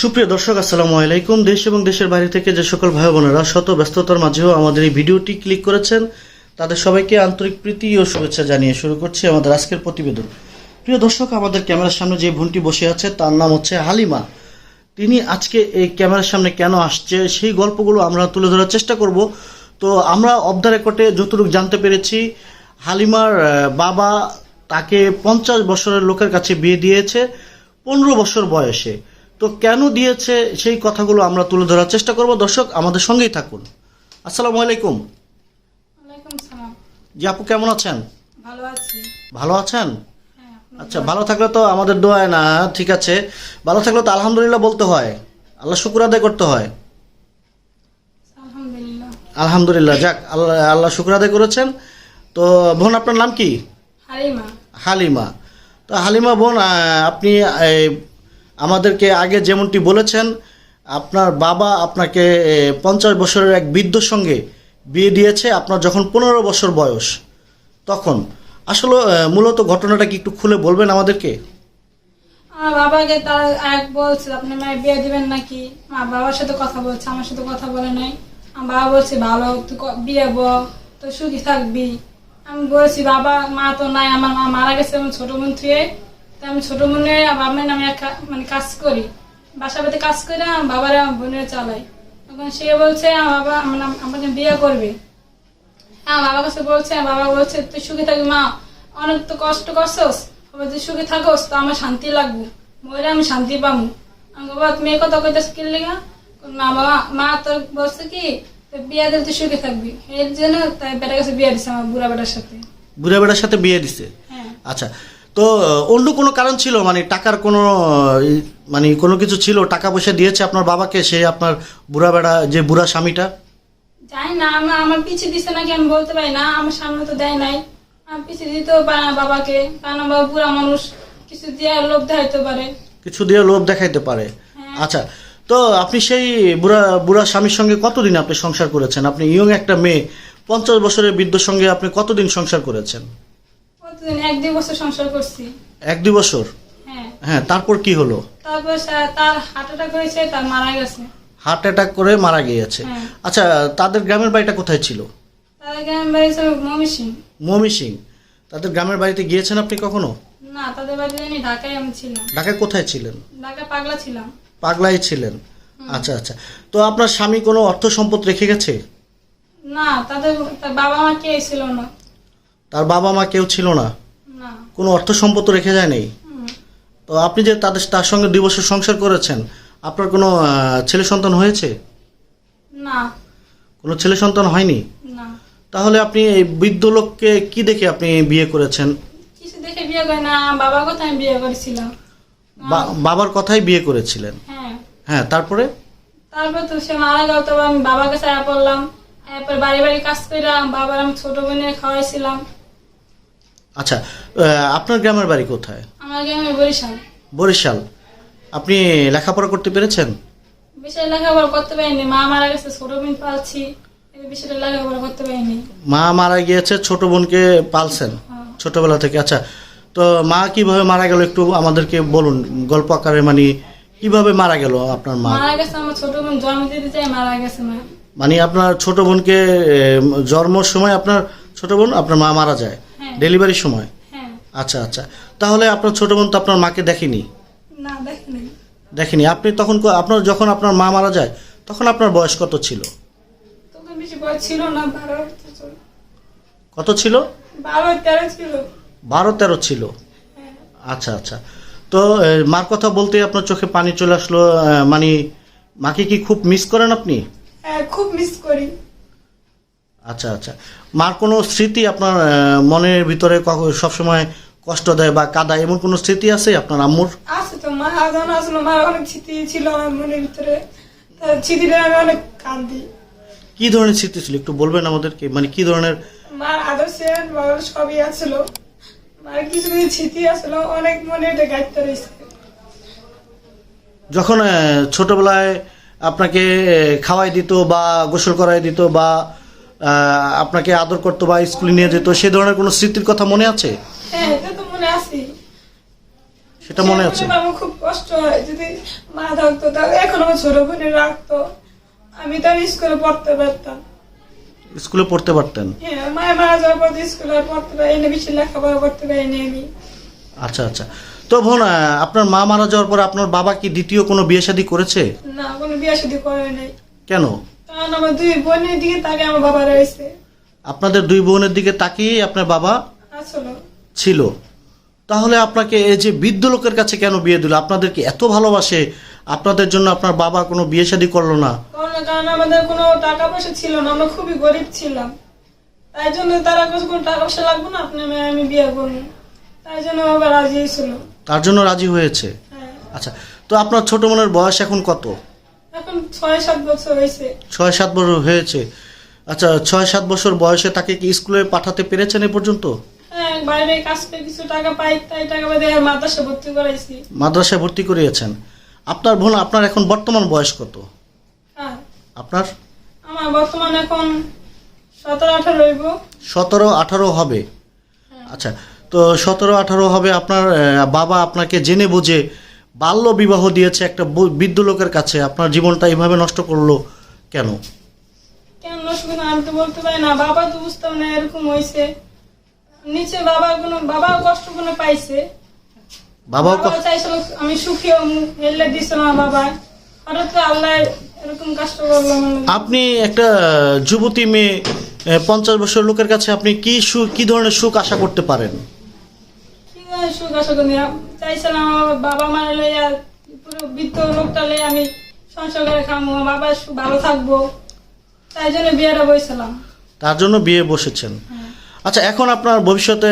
সুপ্রিয় দর্শক, আসসালামু আলাইকুম। দেশ এবং দেশের বাইরে থেকে যে সকল ভাই বোনেরা শত ব্যস্ততার মাঝেও আমাদের এই ভিডিওটি ক্লিক করেছেন, তাদের সবাইকে আন্তরিক প্রীতি ও শুভেচ্ছা জানিয়ে শুরু করছি আমাদের আজকের প্রতিবেদন। প্রিয় দর্শক, আমাদের ক্যামেরার সামনে যে বোনটি বসে আছে, তার নাম হচ্ছে হালিমা। তিনি আজকে এই ক্যামেরার সামনে কেন আসছে, সেই গল্পগুলো আমরা তুলে ধরার চেষ্টা করব। তো আমরা অফ দ্য রেকর্ডে যতটুকু জানতে পেরেছি, হালিমার বাবা তাকে পঞ্চাশ বছরের লোকের কাছে বিয়ে দিয়েছে, পনেরো বছর বয়সে। তো কেন দিয়েছে সেই কথাগুলো আমরা তুলে ধরার চেষ্টা করব। দর্শক আমাদের সঙ্গেই থাকুন। আসসালামু আলাইকুম। জি আপু কেমন আছেন? ভালো আছি। ভালো আছেন? হ্যাঁ আচ্ছা ভালো থাকলে তো আমাদের দোয়ায় না ঠিক আছে। ভালো থাকলে তো আলহামদুলিল্লাহ বলতে হয়। আল্লাহ শুক্র আদায় করতে হয়। আলহামদুলিল্লাহ। যাক আল্লাহ আল্লাহ শুক্র আদায় করেছেন। তো বোন আপনার নাম কি? হালিমা। হালিমা। তো হালিমা বোন আপনি এই, আমাদেরকে আগে যেমনটি বলেছেন, আপনার বাবা আপনাকে পঞ্চাশ বছরের এক বৃদ্ধর সঙ্গে বিয়ে দিয়েছে আপনার যখন পনেরো বছর বয়স। তখন আসলে মূলত ঘটনাটা কি একটু খুলে বলবেন আমাদেরকে? আমার বাবাকে তার এক বলছে আপনি মায়ের বিয়ে দিবেন নাকি? আমার বাবার সাথে কথা বলছে, আমার সাথে কথা বলে নাই। আমার বাবা বলছে, ভালো, তুই বিয়ে ব তো সুখী থাকবি। আমি বলছি, বাবা, মা তো নাই, আমার মা মারা গেছে আমার ছোট বোন থুয়ে আমি ছোট বোনের বাবার নামে মানে কাজ করি। বাসা বাড়িতে কাজ করে আমার বাবার বোনের চালাই তখন সে বলছে আমার বাবা আমাকে বিয়ে করবে। হ্যাঁ বাবার কাছে বলছে বাবা বলছে তুই সুখে থাকবি মা। অনেক তো কষ্ট করছস। বাবা তুই সুখে থাকস তো আমার শান্তি লাগবে। মরে আমি শান্তি পাবো। আমি বাবা তুমি এই কথা কইতেছ কি লেগা? না বাবা মা তোর বলছে কি বিয়ে দিলে তুই সুখে থাকবি। এর জন্য তাই বেটার কাছে বিয়ে দিছে আমার বুড়া বেটার সাথে। বুড়া বেটার সাথে বিয়ে দিছে? হ্যাঁ। আচ্ছা তো অন্য কোনো কারণ ছিল? মানে টাকার কোনো মানে কোনো কিছু ছিল? টাকা পয়সা দিয়েছে আপনার বাবাকে সে আপনার বুড়া বেড়া যে বুড়া স্বামীটা? জানি না আমার আমার পিছিয়ে দিছে নাকি আমি বলতে পারি না আমার সামনে তো দেয় নাই। আমি পিছিয়ে দিতেও পারে না বাবাকে কারণ বাবা বুড়া মানুষ কিছু দিয়ে লোভ দেখাইতে পারে। কিছু দিয়ে লোভ দেখাইতে পারে। হ্যাঁ। আচ্ছা তো আপনি সেই বুড়া বুড়া স্বামীর সঙ্গে কতদিন আপনি সংসার করেছেন? আপনি ইয়ং একটা মেয়ে পঞ্চাশ বছরের বৃদ্ধর সঙ্গে আপনি কতদিন সংসার করেছেন? এক দুই বছর সংসার করছি। এক দুই বছর? হ্যাঁ। হ্যাঁ তারপর কি হলো? তারপর তার হার্ট অ্যাটাক হয়েছে তার মারা গেছে। হার্ট অ্যাটাক করে মারা গিয়েছে। হ্যাঁ। আচ্ছা তাদের গ্রামের বাড়িটা কোথায় ছিল? তার গ্রাম বাড়ি ছিল মমি সিং। মমি সিং। তাদের গ্রামের বাড়িতে গিয়েছেন আপনি কখনো? না তাদের বাড়িতে আমি ঢাকায় আমি ছিলাম। ঢাকায় কোথায় ছিলেন? ঢাকায় পাগলা ছিলাম। পাগলাই ছিলেন। আচ্ছা আচ্ছা। তো আপনার স্বামী কোনো অর্থ সম্পদ রেখে গেছে? না তাদের বাবা মা কে ছিল না। তার বাবা মা কেউ ছিল না। কোনো অর্থ সম্পদ রেখে যায় নাই তো আপনি যে তাদের তার সঙ্গে দুই বছর সংসার করেছেন আপনার কোনো ছেলে সন্তান হয়েছে? না। কোনো ছেলে সন্তান হয়নি? না। তাহলে আপনি এই বৃদ্ধ লোককে কি দেখে আপনি বিয়ে করেছেন? কিছু দেখে বিয়ে করে না বাবার কথা আমি বিয়ে করেছিলাম বাবার কথাই বিয়ে করেছিলেন? হ্যাঁ। হ্যাঁ তারপরে? তারপর তো সে মারা গেল তবে আমি বাবার কাছে আয়া পড়লাম। এরপর বাড়ি বাড়ি কাজ করলাম বাবার আমি ছোট বোনের খাওয়াইছিলাম। আচ্ছা আপনার গ্রামের বাড়ি কোথায়? আমার গ্রামে বরিশাল। বরিশাল। আপনি লেখাপড়া করতে পেরেছেন? বিষয় লেখাপড়া করতে পারিনি। মা মারা গেছে ছোট বোন পালছি। বিষয়টা লেখাপড়া করতে পারিনি। মা মারা গিয়েছে ছোট বোনকে পালছেন? হ্যাঁ। ছোটবেলা থেকে আচ্ছা। তো মা কীভাবে মারা গেল একটু আমাদেরকে বলুন? গল্প আকারে মানে কীভাবে মারা গেল আপনার মা? মারা গেছে আমার ছোট বোন জন্ম দিতে চাই মারা গেছে মা। মানে আপনার ছোট বোনকে জন্মর সময় আপনার ছোট বোন আপনার মা মারা যায়। ডেলিভারির সময়? হ্যাঁ। আচ্ছা আচ্ছা। তাহলে আপনার ছোট বোন তো আপনার মাকে দেখেনি? না দেখিনি। দেখেনি। আপনি তখন আপনার যখন আপনার মা মারা যায় তখন আপনার বয়স কত ছিল? তখন বেশি বয়স ছিল না। কত ছিল? বারো তেরো ছিল। হ্যাঁ। আচ্ছা আচ্ছা। তো মার কথা বলতে আপনার চোখে পানি চলে আসলো মানে মাকে কি খুব মিস করেন আপনি? হ্যাঁ খুব মিস করি। আচ্ছা আচ্ছা। মার কোনো স্মৃতি আপনার মনের ভিতরে সবসময় কষ্ট দেয় বা কাদায় এমন কোনো স্মৃতি আছে আপনার আম্মুর? আছে তো মা যখন আসলো মার অনেক স্মৃতি ছিল আমার মনের ভিতরে। তার স্মৃতিটা আমি অনেক কান্দি। কি ধরনের স্মৃতি ছিল? একটু বলবেন আমাদেরকে মানে কি ধরনের? মার আদর্শের বাবার সবই আছিল মার কিছু কিছু স্মৃতি আসলো অনেক মনে এটা গাইতে রয়েছে যখন ছোটবেলায় আপনাকে খাওয়াই দিত বা গোসল করাই দিত বা আপনাকে আদর করতো বা স্কুলে নিয়ে যেত সে ধরনের কোনো স্মৃতির কথা মনে আছে? হ্যাঁ মনে সেটা মনে আছে? আমার খুব কষ্ট হয় যদি মা থাকতো তাহলে। এখন আমার ছোট বোনে রাখতো আমি তো স্কুলে পড়তে পারতাম। স্কুলে পড়তে পারতেন? হ্যাঁ মায়ের মারা যাওয়ার পর স্কুলে পড়তে পারিনি বেশি লেখাপড়া করতে পারিনি আমি। আচ্ছা আচ্ছা। তো বোন আপনার মা মারা যাওয়ার পর আপনার বাবা কি দ্বিতীয় কোনো বিয়ে শাদী করেছে? না কোনো বিয়ে শাদী করে নাই। কেন? আমার দুই বোনের দিকে তাকে আমার বাবা রয়েছে। আপনাদের দুই বোনের দিকে তাকিয়ে আপনার বাবা আসলে। ছিল। তাহলে আপনাকে এই যে বৃদ্ধ লোকের কাছে কেন বিয়ে দিল? আপনাদেরকে এত ভালোবাসে আপনাদের জন্য আপনার বাবা কোনো বিয়ে শাদী করল না। কারণ আমাদের কোনো টাকা পয়সা ছিল না আমরা খুবই গরিব ছিলাম। তাই জন্য তারা কাছে কোনো টাকা পয়সা লাগবে না আপনি আমি বিয়ে করব। তাই জন্য বাবা রাজি ছিল তার জন্য রাজি হয়েছে? হ্যাঁ। আচ্ছা তো আপনার ছোট বোনের বয়স এখন কত? এখন ছয় সাত বছর হয়েছে। ছয় সাত বছর হয়েছে। আচ্ছা ছয় সাত বছর বয়সে তাকে কি স্কুলে পাঠাতে পেরেছেন এ পর্যন্ত? হ্যাঁ বাইরে কাজ করে কিছু টাকা পাই তাই টাকা দিয়ে মাদ্রাসা ভর্তি করাইছি। মাদ্রাসায় ভর্তি করিয়েছেন। আপনার বোন আপনার এখন বর্তমান বয়স কত? হ্যাঁ। আপনার? আমার বর্তমানে এখন সতেরো আঠারো রইব সতেরো আঠারো হবে আচ্ছা তো সতেরো আঠারো হবে। আপনার আহ, বাবা আপনাকে জেনে বুঝে বাল্য বিবাহ দিয়েছে একটা বৃদ্ধ লোকের কাছে। আপনার জীবনটা এইভাবে নষ্ট করল কেন? কেন নষ্ট করব আমি তো বলতে পারি না। বাবা তো বুঝতাম না এরকম হয়েছে। নিচে বাবা কোনো বাবাও কষ্ট কোনো পাইছে। বাবা চাইছিল আমি সুখী হেললে দিছিল না বাবা। হঠাৎ আল্লাহ এরকম কষ্ট করল আপনি একটা যুবতী মেয়ে পঞ্চাশ বছর লোকের কাছে আপনি কি সুখ কি ধরনের সুখ আশা করতে পারেন? সুখ চাইছিলাম আমার বাবা লইয়া পুরো বৃদ্ধ লোকটা লইয়া আমি সংসার করে খামো বাবা ভালো থাকব। তাই জন্য বিয়েটা তার জন্য বিয়ে বসেছেন। আচ্ছা এখন আপনার ভবিষ্যতে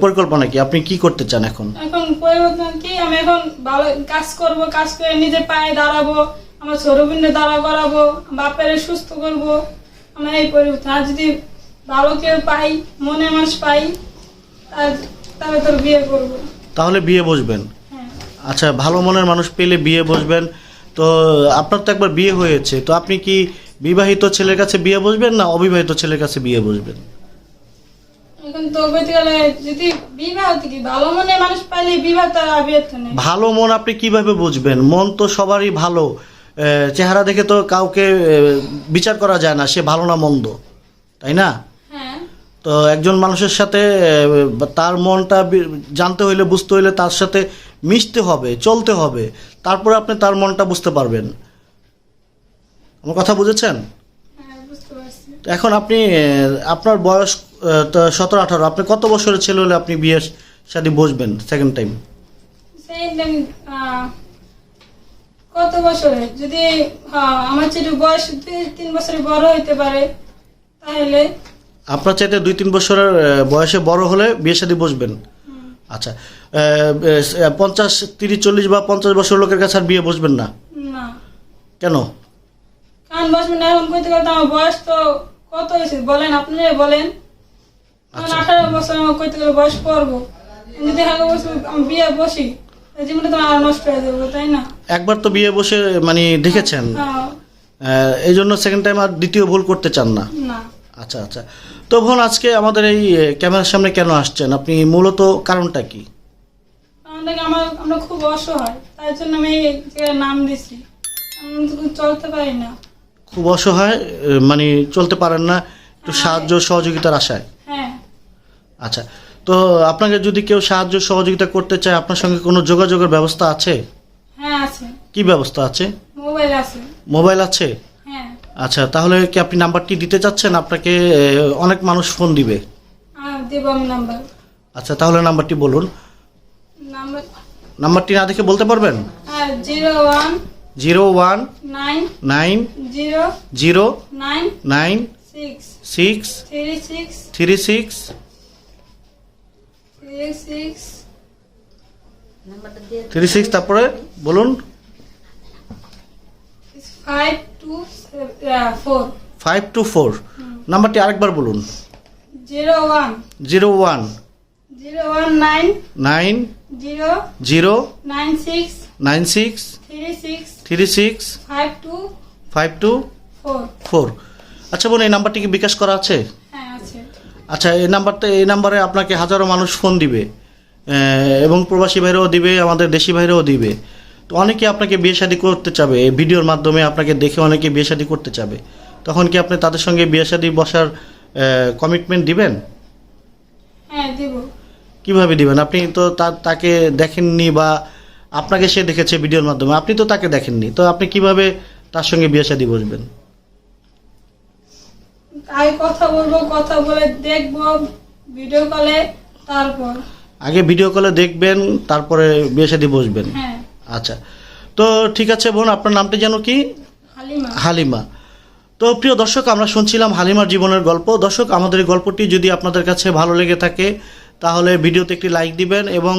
পরিকল্পনা কি? আপনি কি করতে চান এখন? এখন পরিবর্তন কি? আমি এখন ভালো কাজ করব কাজ করে নিজের পায়ে দাঁড়াবো আমার বোনের দাঁড়া করাবো বাপের সুস্থ করব। আমার এই পরিবর্তন আর যদি ভালো কেউ পাই মনে মানুষ পাই তার- তবে তোর বিয়ে করব। তাহলে বিয়ে বসবেন? হ্যাঁ। আচ্ছা ভালো মনের মানুষ পেলে বিয়ে বসবেন। তো আপনার তো একবার বিয়ে হয়েছে। তো আপনি কি বিবাহিত ছেলের কাছে বিয়ে বসবেন না অবিবাহিত ছেলের কাছে বিয়ে বসবেন? এখন তো বলতে গেলে যদি বিবাহ থেকে ভালো মনে মানুষ পাইলে বিবাহ তার বিয়ে নেই ভালো মন আপনি কীভাবে বুঝবেন? মন তো সবারই ভালো। চেহারা দেখে তো কাউকে বিচার করা যায় না সে ভালো না মন্দ। তাই না? তো একজন মানুষের সাথে তার মনটা জানতে হইলে বুঝতে হইলে তার সাথে মিশতে হবে চলতে হবে। তারপরে আপনি তার মনটা বুঝতে পারবেন। আমার কথা বুঝেছেন? হ্যাঁ এখন আপনি আপনার বয়স সতেরো আঠারো আপনি কত বছরের ছেলে হলে আপনি বিয়ের সাথে বসবেন সেকেন্ড টাইম কত বছরে যদি হ্যাঁ, আমার চেয়ে বয়স তিন বছরের বড় হইতে পারে তাহলে আপনার চাইতে দুই তিন বছরের বয়সে বড় হলে বিয়ে সাথে বসবেন। আচ্ছা পঞ্চাশ তিরিশ চল্লিশ বা পঞ্চাশ বছর লোকের কাছে আর বিয়ে বসবেন না? কেন? কারণ বসবেন না এখন কইতে করতে আমার বয়স তো কত হয়েছে? বলেন আপনি বলেন। এখন আচ্ছা। আঠারো বছর আমার কইতে গেলে বয়স করব যদি হাগে বসে আমি বিয়ে বসি। জীবনটা তো আর নষ্ট হয়ে যাব তাই না? একবার তো বিয়ে বসে মানে দেখেছেন? হ্যাঁ, এই জন্য সেকেন্ড টাইম আর দ্বিতীয় ভুল করতে চান না। আচ্ছা আচ্ছা। তো বোন আজকে আমাদের এই ক্যামেরার সামনে কেন আসছেন? আপনি মূলত কারণটা কি? কারণ আমার আমরা খুব অসহায়। তাই জন্য আমি এই জায়গায় নাম দিছি। আমি চলতে পারি না। খুব অসহায় মানে চলতে পারেন না একটু সাহায্য সহযোগিতার আশায়। হ্যাঁ। আচ্ছা তো আপনাকে যদি কেউ সাহায্য সহযোগিতা করতে চায় আপনার সঙ্গে কোনো যোগাযোগের ব্যবস্থা আছে? হ্যাঁ আছে। কি ব্যবস্থা আছে? মোবাইল আছে। মোবাইল আছে? হ্যাঁ আচ্ছা তাহলে কি আপনি নাম্বারটি দিতে চাচ্ছেন? আপনাকে অনেক মানুষ ফোন দিবে। নাম্বার। আচ্ছা তাহলে নাম্বারটি বলুন। নাম্বার নাম্বারটি না দেখে বলতে পারবেন? Zero one nine zero nine six three six three six তারপরে বলুন। Five two four five two four নাম্বারটি আরেকবার বলুন। Zero one zero one zero one nine nine zero zero nine six nine six three six three six five two five two four four আচ্ছা বোন এই নাম্বারটি কি বিকাশ করা আছে? হ্যাঁ আচ্ছা এই নাম্বারটা এই নাম্বারে আপনাকে হাজারো মানুষ ফোন দিবে। এবং প্রবাসী ভাইরাও দিবে আমাদের দেশি ভাইরাও দিবে। তো অনেকে আপনাকে বিয়ে শাদী করতে চাবে এই ভিডিওর মাধ্যমে আপনাকে দেখে অনেকে বিয়ে শাদী করতে চাবে। তখন কি আপনি তাদের সঙ্গে বিয়ে শাদী বসার কমিটমেন্ট দিবেন? হ্যাঁ কীভাবে দিবেন? আপনি তো তা- তাকে দেখেননি বা আপনাকে সে দেখেছে ভিডিওর মাধ্যমে আপনি তো তাকে দেখেননি। তো আপনি কীভাবে তার সঙ্গে বিয়ে শাদী বসবেন? আগে কথা বলব কথা বলে দেখব ভিডিও কলে তারপর। আগে ভিডিও কলে দেখবেন তারপরে বিয়ে শাদী বসবেন? হ্যাঁ। আচ্ছা। তো ঠিক আছে বোন আপনার নামটা যেন কি? হালিমা। হালিমা। তো প্রিয় দর্শক আমরা শুনছিলাম হালিমার জীবনের গল্প। দর্শক আমাদের এই গল্পটি যদি আপনাদের কাছে ভালো লেগে থাকে তাহলে ভিডিওতে একটি লাইক দিবেন এবং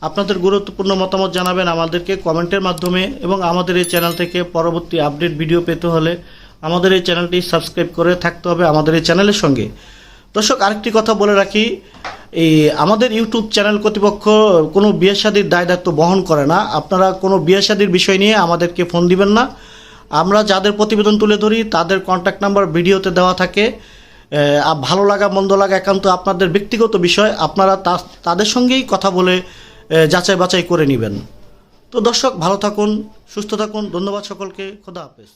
আপনাদের গুরুত্বপূর্ণ মতামত জানাবেন আমাদেরকে কমেন্টের মাধ্যমে এবং আমাদের এই চ্যানেল থেকে পরবর্তী আপডেট ভিডিও পেতে হলে আমাদের এই চ্যানেলটি সাবস্ক্রাইব করে থাকতে হবে আমাদের এই চ্যানেলের সঙ্গে। দর্শক, আরেকটি কথা বলে রাখি, এই আমাদের ইউটিউব চ্যানেল কর্তৃপক্ষ কোনো বিয়ে শাদির দায় দায়িত্ব বহন করে না। আপনারা কোনো বিয়ে বিষয় নিয়ে আমাদেরকে ফোন দিবেন না। আমরা যাদের প্রতিবেদন তুলে ধরি, তাদের কন্ট্যাক্ট নাম্বার ভিডিওতে দেওয়া থাকে। ভালো লাগা, মন্দ লাগা একান্ত আপনাদের ব্যক্তিগত বিষয়। আপনারা তাদের সঙ্গেই কথা বলে যাচাই বাছাই করে নেবেন। তো দর্শক, ভালো থাকুন, সুস্থ থাকুন। ধন্যবাদ সকলকে। খোদা হাফেজ।